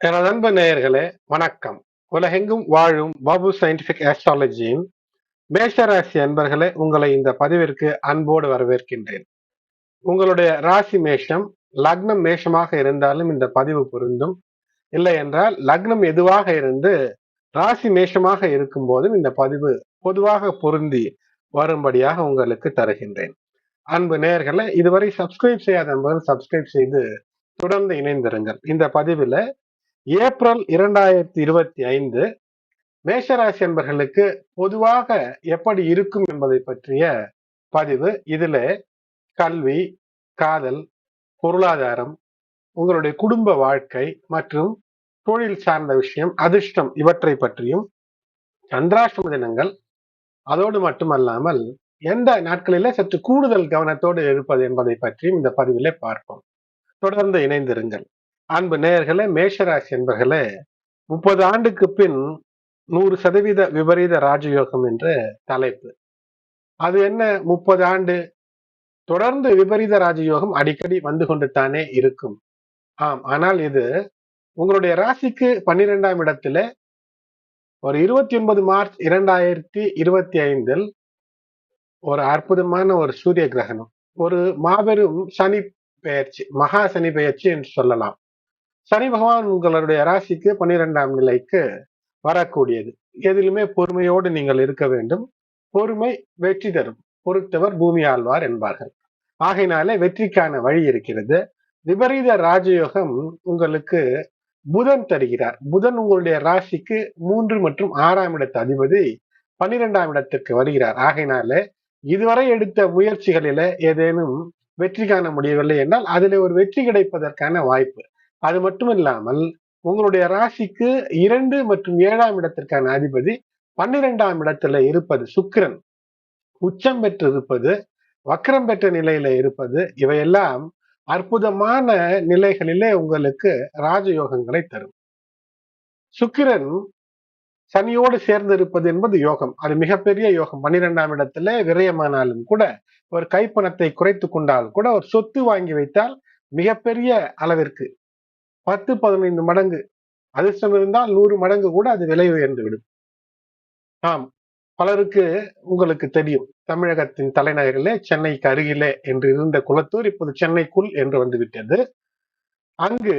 எனது அன்பு நேயர்களே வணக்கம். உலகெங்கும் வாழும் பாபு சயின்டிபிக் ஆஸ்ட்ராலஜியின் மேஷராசி அன்பர்களே உங்களை இந்த பதிவிற்கு அன்போடு வரவேற்கின்றேன். உங்களுடைய ராசி மேஷம் லக்னம் மேஷமாக இருந்தாலும் இந்த பதிவு பொருந்தும். இல்லை என்றால் லக்னம் எதுவாக இருந்து ராசி மேஷமாக இருக்கும் போதும் இந்த பதிவு பொதுவாக பொருந்தி வரும்படியாக உங்களுக்கு தருகின்றேன். அன்பு நேயர்களை இதுவரை சப்ஸ்கிரைப் செய்யாத நண்பர்கள் சப்ஸ்கிரைப் செய்து தொடர்ந்து இணைந்திருங்கள். இந்த பதிவில் ஏப்ரல் இரண்டாயிரத்தி இருபத்தி ஐந்து மேஷராசி என்பர்களுக்கு பொதுவாக எப்படி இருக்கும் என்பதை பற்றிய பதிவு. இதுல கல்வி காதல் பொருளாதாரம் உங்களுடைய குடும்ப வாழ்க்கை மற்றும் தொழில் சார்ந்த விஷயம் அதிர்ஷ்டம் இவற்றை பற்றியும் சந்திராஷ்டம தினங்கள் அதோடு மட்டுமல்லாமல் எந்த நாட்களில சற்று கூடுதல் கவனத்தோடு இருப்பது என்பதை பற்றியும் இந்த பதிவிலே பார்ப்போம். தொடர்ந்து இணைந்திருங்கள். அன்பு நேயர்களே மேஷராசி என்பர்களே முப்பது ஆண்டுக்கு பின் நூறு சதவீத விபரீத ராஜயோகம் என்ற தலைப்பு. அது என்ன? முப்பது ஆண்டு தொடர்ந்து விபரீத ராஜயோகம் அடிக்கடி வந்து கொண்டு தானே இருக்கும். ஆம் ஆனால் இது உங்களுடைய ராசிக்கு பன்னிரெண்டாம் இடத்துல ஒரு இருபத்தி ஒன்பது மார்ச் இரண்டாயிரத்தி இருபத்தி ஐந்தில் ஒரு அற்புதமான ஒரு சூரிய கிரகணம். ஒரு மாபெரும் சனி பெயர்ச்சி மகா சனி பெயர்ச்சி என்று சொல்லலாம். சனி பகவான் உங்களுடைய ராசிக்கு பன்னிரெண்டாம் நிலைக்கு வரக்கூடியது. எதிலுமே பொறுமையோடு நீங்கள் இருக்க வேண்டும். பொறுமை வெற்றி தரும். பொறுத்தவர் பூமி ஆழ்வார் என்பார்கள். ஆகையினாலே வெற்றிக்கான வழி இருக்கிறது. விபரீத ராஜயோகம் உங்களுக்கு புதன் தருகிறார். புதன் உங்களுடைய ராசிக்கு மூன்று மற்றும் ஆறாம் இடத்து அதிபதி பன்னிரெண்டாம் இடத்திற்கு வருகிறார். ஆகையினாலே இதுவரை எடுத்த முயற்சிகளில ஏதேனும் வெற்றி காண முடியவில்லை என்றால் அதில் ஒரு வெற்றி கிடைப்பதற்கான வாய்ப்பு அது மட்டும் இல்லாமல் உங்களுடைய ராசிக்கு இரண்டு மற்றும் ஏழாம் இடத்திற்கான அதிபதி பன்னிரெண்டாம் இடத்துல இருப்பது சுக்கிரன். உச்சம் பெற்று இருப்பது வக்கரம் பெற்ற நிலையில இருப்பது இவையெல்லாம் அற்புதமான நிலைகளிலே உங்களுக்கு ராஜயோகங்களை தரும். சுக்கிரன் சனியோடு சேர்ந்து இருப்பது என்பது யோகம். அது மிகப்பெரிய யோகம். பன்னிரெண்டாம் இடத்துல விரயமானாலும் கூட ஒரு கைப்பணத்தை குறைத்து கொண்டால் கூட ஒரு சொத்து வாங்கி வைத்தால் மிகப்பெரிய அளவிற்கு பத்து பதினைந்து மடங்கு. அதிர்ஷ்டம் இருந்தால் நூறு மடங்கு கூட அது விலை உயர்ந்து விடும். ஆம் பலருக்கு உங்களுக்கு தெரியும். தமிழகத்தின் தலைநகரிலே சென்னைக்கு அருகிலே என்று இருந்த குளத்தூர் இப்போது சென்னைக்குள் என்று வந்துவிட்டது. அங்கு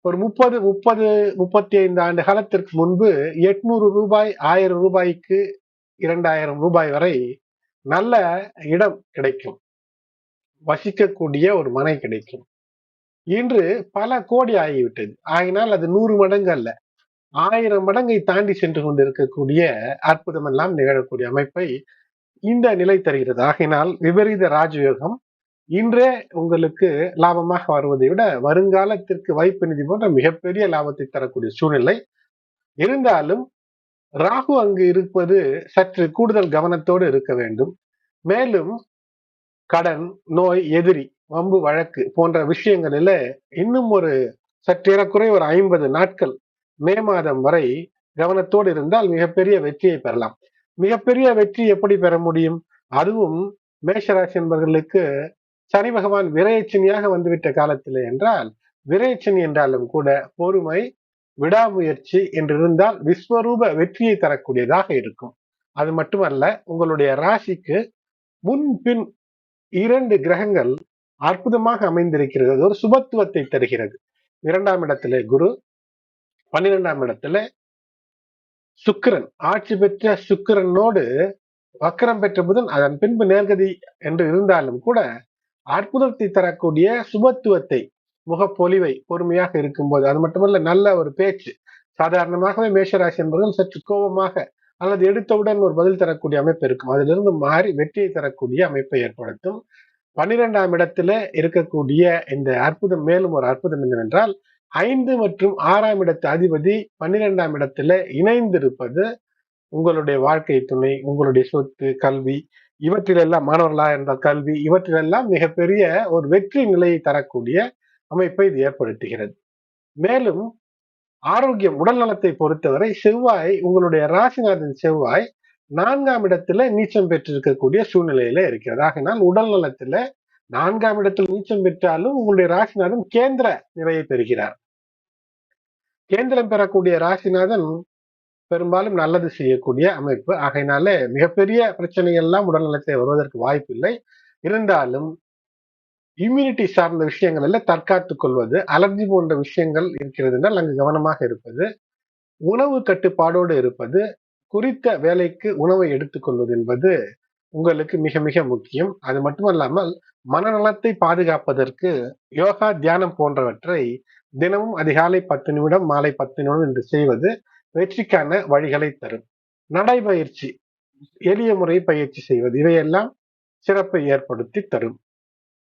ஒரு முப்பது முப்பது முப்பத்தி ஐந்து ஆண்டு காலத்திற்கு முன்பு எட்நூறு ரூபாய் ஆயிரம் ரூபாய்க்கு இரண்டாயிரம் ரூபாய் வரை நல்ல இடம் கிடைக்கும். வசிக்கக்கூடிய ஒரு மனை கிடைக்கும். இன்று பல கோடி ஆகிவிட்டது. ஆகினால் அது நூறு மடங்கு அல்ல ஆயிரம் மடங்கை தாண்டி சென்று கொண்டிருக்கக்கூடிய அற்புதம் எல்லாம் நிகழக்கூடிய அமைப்பை இந்த நிலை தருகிறது. ஆகினால் விபரீத ராஜயோகம் இன்றே உங்களுக்கு லாபமாக வருவதை விட வருங்காலத்திற்கு வைப்பு நிதி போன்ற மிகப்பெரிய லாபத்தை தரக்கூடிய சூழ்நிலை. இருந்தாலும் ராகு அங்கு இருப்பது சற்று கூடுதல் கவனத்தோடு இருக்க வேண்டும். மேலும் கடன் நோய் எதிரி வம்பு வழக்கு போன்ற விஷயங்களில இன்னும் ஒரு சற்றேறக்குறை ஒரு ஐம்பது நாட்கள் மே மாதம் வரை கவனத்தோடு இருந்தால் மிகப்பெரிய வெற்றியை பெறலாம். மிகப்பெரிய வெற்றி எப்படி பெற முடியும்? அதுவும் மேஷராசி என்பவர்களுக்கு சனி பகவான் விரையச்சனியாக வந்துவிட்ட காலத்தில் என்றால் விரையச்சனி என்றாலும் கூட பொறுமை விடாமுயற்சி என்று இருந்தால் விஸ்வரூப வெற்றியை தரக்கூடியதாக இருக்கும். அது மட்டுமல்ல உங்களுடைய ராசிக்கு முன்பின் இரண்டு கிரகங்கள் அற்புதமாக அமைந்திருக்கிறது. ஒரு சுபத்துவத்தை தருகிறது. இரண்டாம் இடத்துல குரு பன்னிரெண்டாம் இடத்துல சுக்கிரன். ஆட்சி பெற்ற சுக்கிரனோடு வக்கரம் பெற்ற புதன் அதன் பின்பு நேர்கதி என்று இருந்தாலும் கூட அற்புதத்தை தரக்கூடிய சுபத்துவத்தை முகப்பொலிவை பொறுமையாக இருக்கும்போது அது மட்டுமல்ல நல்ல ஒரு பேச்சு. சாதாரணமாகவே மேஷராசி என்பவர்கள் சற்று கோபமாக அல்லது எடுத்தவுடன் ஒரு பதில் தரக்கூடிய அமைப்பு இருக்கும். அதிலிருந்து மாறி வெற்றியை தரக்கூடிய அமைப்பை ஏற்படுத்தும். பன்னிரெண்டாம் இடத்துல இருக்கக்கூடிய இந்த அற்புதம் மேலும் ஒரு அற்புதம் என்னவென்றால் ஐந்து மற்றும் ஆறாம் இடத்து அதிபதி பன்னிரெண்டாம் இடத்துல இணைந்திருப்பது உங்களுடைய வாழ்க்கை துணை உங்களுடைய சொத்து கல்வி இவற்றிலெல்லாம் மாணவர்களா என்ற கல்வி இவற்றிலெல்லாம் மிகப்பெரிய ஒரு வெற்றி நிலையை தரக்கூடிய அமைப்பை இது ஏற்படுத்துகிறது. மேலும் ஆரோக்கியம் உடல் நலத்தை பொறுத்தவரை செவ்வாய் உங்களுடைய ராசிநாதன் செவ்வாய் நான்காம் இடத்துல நீச்சம் பெற்றிருக்கக்கூடிய சூழ்நிலையில இருக்கிறது ஆகினால் உடல் நலத்துல நான்காம் இடத்தில் நீச்சம் பெற்றாலும் உங்களுடைய ராசிநாதன் கேந்திர நிலையை பெறுகிறார். கேந்திரம் பெறக்கூடிய ராசிநாதன் பெரும்பாலும் நல்லது செய்யக்கூடிய அமைப்பு. ஆகையினால மிகப்பெரிய பிரச்சனைகள் எல்லாம் உடல்நலத்தை வருவதற்கு வாய்ப்பில்லை. இருந்தாலும் இம்யூனிட்டி சார்ந்த விஷயங்கள் எல்லாம் தற்காத்துக் கொள்வது அலர்ஜி போன்ற விஷயங்கள் இருக்கிறது என்றால் அங்கு கவனமாக இருப்பது உணவு கட்டுப்பாடோடு இருப்பது குறித்த வேலைக்கு உணவை எடுத்துக்கொள்வது என்பது உங்களுக்கு மிக மிக முக்கியம். அது மட்டுமல்லாமல் மனநலத்தை பாதுகாப்பதற்கு யோகா தியானம் போன்றவற்றை தினமும் அதிகாலை பத்து நிமிடம் மாலை பத்து நிமிடம் என்று செய்வது வெற்றிக்கான வழிகளை தரும். நடைபயிற்சி எளிய முறை பயிற்சி செய்வது இவையெல்லாம் சிறப்பை ஏற்படுத்தி தரும்.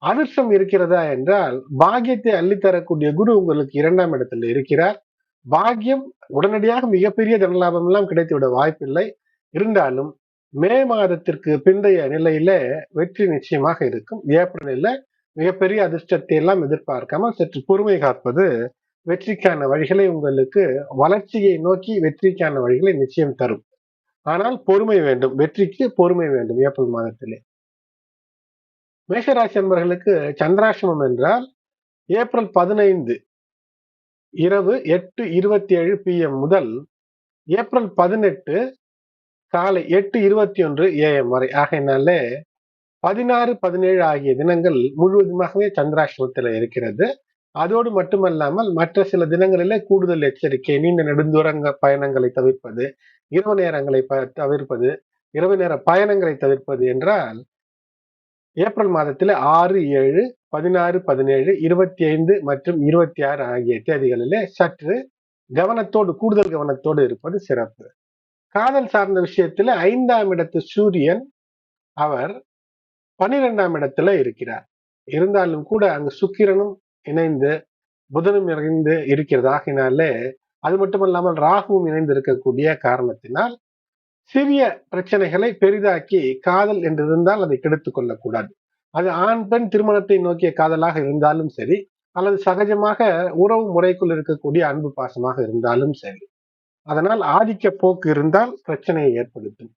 அதிர்ஷ்டம் இருக்கிறதா என்றால் பாக்கியத்தை அள்ளித்தரக்கூடிய குரு உங்களுக்கு இரண்டாம் இடத்தில் இருக்கிறார். பாக்கியம் உடனடியாக மிகப்பெரிய தனலாபம் எல்லாம் கிடைத்துவிட வாய்ப்பில்லை. இருந்தாலும் மே மாதத்திற்கு பிந்தைய நிலையில வெற்றி நிச்சயமாக இருக்கும். ஏப்ரலில் மிகப்பெரிய அதிர்ஷ்டத்தை எல்லாம் எதிர்பார்க்காம சற்று பொறுமை காப்பது வெற்றிக்கான வழிகளை உங்களுக்கு வளர்ச்சியை நோக்கி வெற்றிக்கான வழிகளை நிச்சயம் தரும். ஆனால் பொறுமை வேண்டும். வெற்றிக்கு பொறுமை வேண்டும் ஏப்ரல் மாதத்திலே. மேஷராசி என்பவர்களுக்கு சந்திராசிரமம் என்றால் ஏப்ரல் பதினைந்து இரவு எட்டு இருபத்தி ஏழு பிஎம் முதல் ஏப்ரல் பதினெட்டு காலை எட்டு இருபத்தி ஒன்று ஏஎம் வரை. ஆகையினாலே பதினாறு பதினேழு ஆகிய தினங்கள் முழுவதுமாகவே சந்திராசிரமத்தில் இருக்கிறது. அதோடு மட்டுமல்லாமல் மற்ற சில தினங்களிலே கூடுதல் எச்சரிக்கை நீண்ட நெடுந்தூரங்க பயணங்களை தவிர்ப்பது இரவு நேரங்களை தவிர்ப்பது இரவு நேர பயணங்களை தவிர்ப்பது என்றால் ஏப்ரல் மாதத்தில் ஆறு ஏழு பதினாறு பதினேழு இருபத்தி ஐந்து மற்றும் இருபத்தி ஆறு ஆகிய தேதிகளிலே சற்று கவனத்தோடு கூடுதல் கவனத்தோடு இருப்பது சிறப்பு. காதல் சார்ந்த விஷயத்துல ஐந்தாம் இடத்து சூரியன் அவர் பனிரெண்டாம் இடத்துல இருக்கிறார். இருந்தாலும் கூட அங்கு சுக்கிரனும் இணைந்து புதனும் இணைந்து இருக்கிறது ஆகினாலே அது மட்டுமல்லாமல் ராகுவும் இணைந்து இருக்கக்கூடிய காரணத்தினால் சிறிய பிரச்சனைகளை பெரிதாக்கி காதல் என்று இருந்தால் அதை கெடுத்துக் கொள்ளக்கூடாது. அது ஆண் பெண் திருமணத்தை நோக்கிய காதலாக இருந்தாலும் சரி அல்லது சகஜமாக உறவு முறைக்குள் இருக்கக்கூடிய அன்பு பாசமாக இருந்தாலும் சரி. அதனால் ஆதிக்க போக்கு இருந்தால் பிரச்சனையை ஏற்படுத்தும்.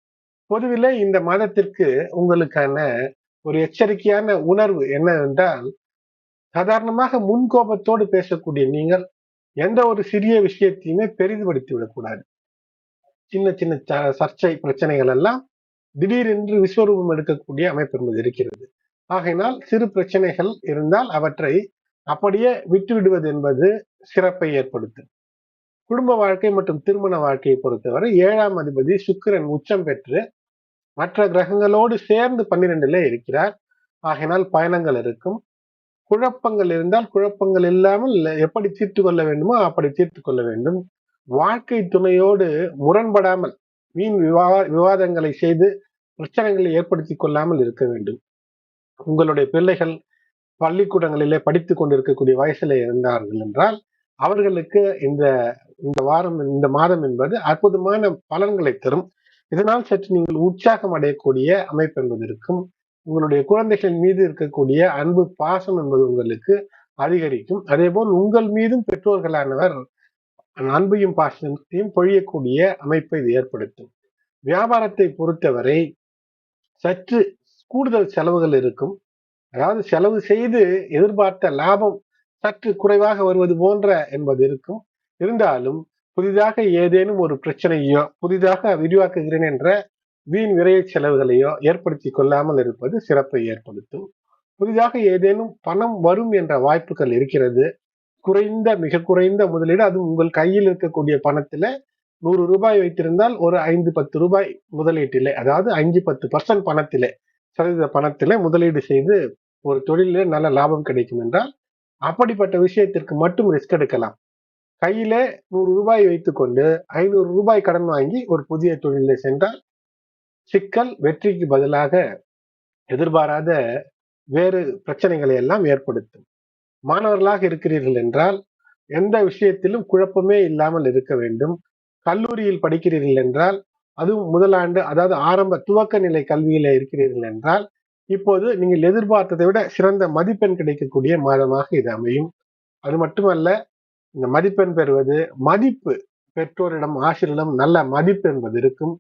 பொதுவிலே இந்த மாதத்திற்கு உங்களுக்கான ஒரு எச்சரிக்கையான உணர்வு என்னவென்றால் சாதாரணமாக முன்கோபத்தோடு பேசக்கூடிய நீங்கள் எந்த ஒரு சிறிய விஷயத்தையுமே பெரிதுபடுத்தி விடக்கூடாது. சின்ன சின்ன சர்ச்சை பிரச்சனைகள் எல்லாம் திடீரென்று விஸ்வரூபம் எடுக்கக்கூடிய அமைப்பு என்பது இருக்கிறது. ஆகையினால் சிறு பிரச்சனைகள் இருந்தால் அவற்றை அப்படியே விட்டுவிடுவது என்பது சிறப்பை ஏற்படுத்தும். குடும்ப வாழ்க்கை மற்றும் திருமண வாழ்க்கையை பொறுத்தவரை ஏழாம் அதிபதி சுக்கிரன் உச்சம் பெற்று மற்ற கிரகங்களோடு சேர்ந்து பன்னிரெண்டுல இருக்கிறார். ஆகையினால் பயணங்கள் இருக்கும். குழப்பங்கள் இருந்தால் குழப்பங்கள் இல்லாமல் எப்படி தீர்த்து கொள்ள வேண்டுமோ அப்படி தீர்த்து கொள்ள வேண்டும். வாழ்க்கை துணையோடு முரண்படாமல் வீண் விவா விவாதங்களை செய்து பிரச்சனைகளை ஏற்படுத்தி கொள்ளாமல் இருக்க வேண்டும். உங்களுடைய பிள்ளைகள் பள்ளிக்கூடங்களிலே படித்து கொண்டிருக்கக்கூடிய வயசுல இருந்தார்கள் என்றால் அவர்களுக்கு இந்த இந்த வாரம் இந்த மாதம் என்பது அற்புதமான பலன்களை தரும். இதனால் சற்று நீங்கள் உற்சாகம் அடையக்கூடிய அமைப்பு என்பது இருக்கும். உங்களுடைய குழந்தைகள் மீது இருக்கக்கூடிய அன்பு பாசம் என்பது உங்களுக்கு அதிகரிக்கும். அதே போல் உங்கள் மீதும் பெற்றோர்களானவர் அன்பையும் பாசத்தையும் பொழியக்கூடிய அமைப்பை இது ஏற்படுத்தும். வியாபாரத்தை பொறுத்தவரை சற்று கூடுதல் செலவுகள் இருக்கும். அதாவது செலவு செய்து எதிர்பார்த்த லாபம் சற்று குறைவாக வருவது போன்ற என்பது இருக்கும். இருந்தாலும் புதிதாக ஏதேனும் ஒரு பிரச்சனையோ புதிதாக விரிவாக்குகிறேன் என்ற வீண் விரைய செலவுகளையோ ஏற்படுத்தி கொள்ளாமல் இருப்பது சிறப்பை ஏற்படுத்தும். புதிதாக ஏதேனும் பணம் வரும் என்ற வாய்ப்புகள் இருக்கிறது. குறைந்த மிக குறைந்த முதலீடு அது உங்கள் கையில் இருக்கக்கூடிய பணத்துல நூறு ரூபாய் வைத்திருந்தால் ஒரு ஐந்து பத்து ரூபாய் முதலீட்டிலே அதாவது அஞ்சு பத்து பர்சன்ட் பணத்திலே சதவீத பணத்திலே முதலீடு செய்து ஒரு தொழிலே நல்ல லாபம் கிடைக்கும் என்றால் அப்படிப்பட்ட விஷயத்திற்கு மட்டும் ரிஸ்க் எடுக்கலாம். கையில நூறு ரூபாய் வைத்துக்கொண்டு ஐநூறு ரூபாய் கடன் வாங்கி ஒரு புதிய தொழிலில் சென்றால் சிக்கல் வெற்றிக்கு பதிலாக எதிர்பாராத வேறு பிரச்சனைகளை எல்லாம் ஏற்படுத்தும். மாணவர்களாக இருக்கிறீர்கள் என்றால் எந்த விஷயத்திலும் குழப்பமே இல்லாமல் இருக்க வேண்டும். கல்லூரியில் படிக்கிறீர்கள் என்றால் அதுவும் முதலாண்டு அதாவது ஆரம்ப துவக்க நிலை கல்வியில இருக்கிறீர்கள் என்றால் இப்போது நீங்கள் எதிர்பார்த்ததை விட சிறந்த மதிப்பெண் கிடைக்கக்கூடிய மாதமாக இது அமையும். அது மட்டுமல்ல இந்த மதிப்பெண் பெறுவது மதிப்பு பெற்றோரிடம் ஆசிரியரிடம் நல்ல மதிப்பு என்பது இருக்கும்.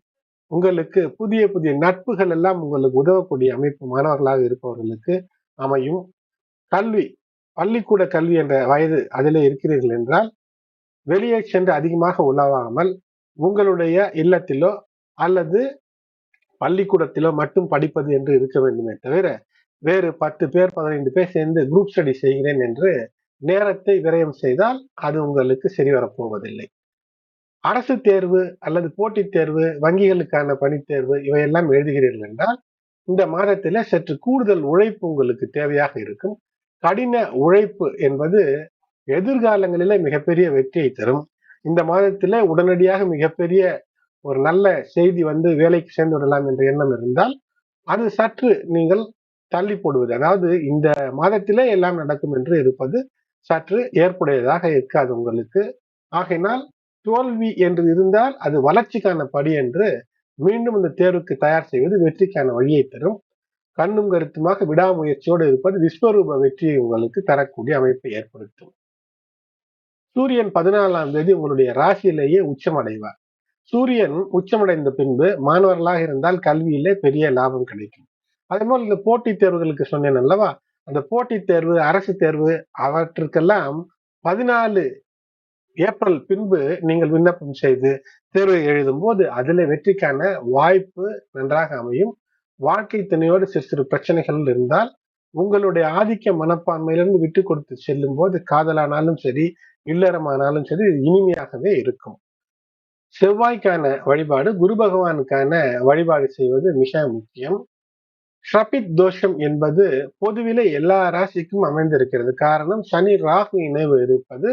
உங்களுக்கு புதிய புதிய நட்புகள் எல்லாம் உங்களுக்கு உதவக்கூடிய அமைப்பு மாணவர்களாக இருப்பவர்களுக்கு அமையும். கல்வி பள்ளிக்கூட கல்வி என்ற வயது அதிலே இருக்கிறீர்கள் என்றால் வெளியே சென்று அதிகமாக உலாவாமல் உங்களுடைய இல்லத்திலோ அல்லது பள்ளிக்கூடத்திலோ மட்டும் படிப்பது என்று இருக்க வேண்டுமே தவிர வேறு பத்து பேர் பதினைந்து பேர் சேர்ந்து குரூப் ஸ்டடி செய்கிறேன் என்று நேரத்தை விரயம் செய்தால் அது உங்களுக்கு சரி வரப்போவதில்லை. அரசு தேர்வு அல்லது போட்டித் தேர்வு வங்கிகளுக்கான பணித்தேர்வு இவையெல்லாம் எழுதுகிறீர்கள் என்றால் இந்த மாதத்தில் சற்று கூடுதல் உழைப்பு உங்களுக்கு தேவையாக இருக்கும். கடின உழைப்பு என்பது எதிர்காலங்களில மிகப்பெரிய வெற்றியை தரும். இந்த மாதத்தில் உடனடியாக மிகப்பெரிய ஒரு நல்ல செய்தி வந்து வேலைக்கு சேர்ந்து விடலாம் என்ற எண்ணம் இருந்தால் அது சற்று நீங்கள் தள்ளி போடுவது அதாவது இந்த மாதத்திலே எல்லாம் நடக்கும் என்று இருப்பது சற்று ஏற்புடையதாக இருக்காது உங்களுக்கு. ஆகையினால் தோல்வி என்று இருந்தால் அது வளர்ச்சிக்கான படி என்று மீண்டும் இந்த தேர்வுக்கு தயார் செய்வது வெற்றிக்கான வழியை தரும். கண்ணும் கருத்துமாக விடாமுயற்சியோடு இருப்பது விஸ்வரூப வெற்றியை உங்களுக்கு தரக்கூடிய அமைப்பை ஏற்படுத்தும். சூரியன் பதினாலாம் தேதி உங்களுடைய ராசியிலேயே உச்சமடைவார். சூரியன் உச்சமடைந்த பின்பு மாணவர்களாக இருந்தால் கல்வியிலே பெரிய லாபம் கிடைக்கும். அதே போல் இந்த போட்டித் தேர்வுகளுக்கு சொன்னேன் அல்லவா? அந்த போட்டித் தேர்வு அரசு தேர்வு அவற்றுக்கெல்லாம் பதினாலு ஏப்ரல் பின்பு நீங்கள் விண்ணப்பம் செய்து தேர்வை எழுதும் போது அதுல வெற்றிக்கான வாய்ப்பு நன்றாக அமையும். வாழ்க்கை துணையோடு சிறு சிறு பிரச்சனைகள் இருந்தால் உங்களுடைய ஆதிக்க மனப்பான்மையிலிருந்து விட்டு கொடுத்து செல்லும் போது காதலானாலும் சரி இல்லறமானாலும் சரி இனிமையாகவே இருக்கும். செவ்வாய்க்கான வழிபாடு குரு பகவானுக்கான வழிபாடு செய்வது மிக முக்கியம். ஷபித் தோஷம் என்பது பொதுவில எல்லா ராசிக்கும் அமைந்திருக்கிறது. காரணம் சனி ராகு இணைவு இருப்பது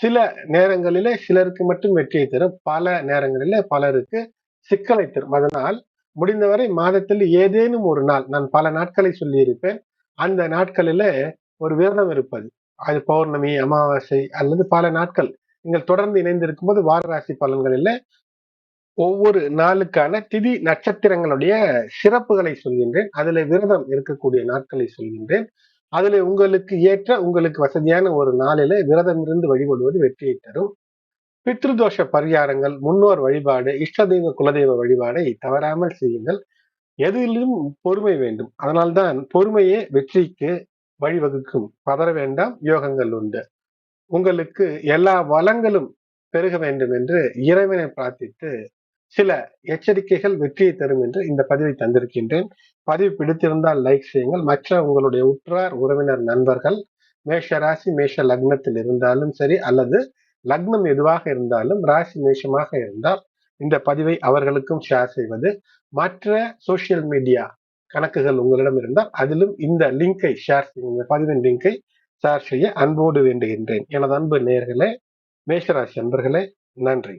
சில நேரங்களிலே சிலருக்கு மட்டும் வெற்றியை தரும் பல நேரங்களிலே பலருக்கு சிக்கலை தரும். அதனால் முடிந்தவரை மாதத்தில் ஏதேனும் ஒரு நாள் நான் பல நாட்களை சொல்லியிருப்பேன். அந்த நாட்களில் ஒரு விரதம் இருப்பது அது பௌர்ணமி அமாவாசை அல்லது பல நாட்கள் நீங்கள் தொடர்ந்து இணைந்திருக்கும் போது வாரராசி பலன்களில் ஒவ்வொரு நாளுக்கான திதி நட்சத்திரங்களுடைய சிறப்புகளை சொல்கின்றேன். அதுல விரதம் இருக்கக்கூடிய நாட்களை சொல்கின்றேன். அதுல உங்களுக்கு ஏற்ற உங்களுக்கு வசதியான ஒரு நாளில விரதம் இருந்து வழிபடுவது வெற்றியை தரும். பித்ருதோஷ பரிகாரங்கள் முன்னோர் வழிபாடு இஷ்ட தெய்வ குலதெய்வ வழிபாடை தவறாமல் செய்யுங்கள். எதிலும் பொறுமை வேண்டும். அதனால்தான் பொறுமையே வெற்றிக்கு வழிவகுக்கும். பதற வேண்டாம் யோகங்கள் உண்டு. உங்களுக்கு எல்லா வளங்களும் பெருக வேண்டும் என்று இறைவனை பிரார்த்தித்து சில எச்சரிக்கைகள் வெற்றியை தரும் என்று இந்த பதிவை தந்திருக்கின்றேன். பதிவு பிடித்திருந்தால் லைக் செய்யுங்கள். மற்ற உங்களுடைய உற்றார் உறவினர் நண்பர்கள் மேஷ ராசி மேஷ லக்னத்தில் இருந்தாலும் சரி அல்லது லக்னம் எதுவாக இருந்தாலும் ராசி மேஷமாக இருந்தால் இந்த பதிவை அவர்களுக்கும் ஷேர் செய்வது. மற்ற சோசியல் மீடியா கணக்குகள் உங்களிடம் இருந்தால் அதிலும் இந்த லிங்கை ஷேர் இந்த பதிவின் லிங்கை ஷேர் செய்ய அன்போடு வேண்டுகின்றேன். எனது அன்பு நேர்களே மேஷராசி அன்பர்களே நன்றி.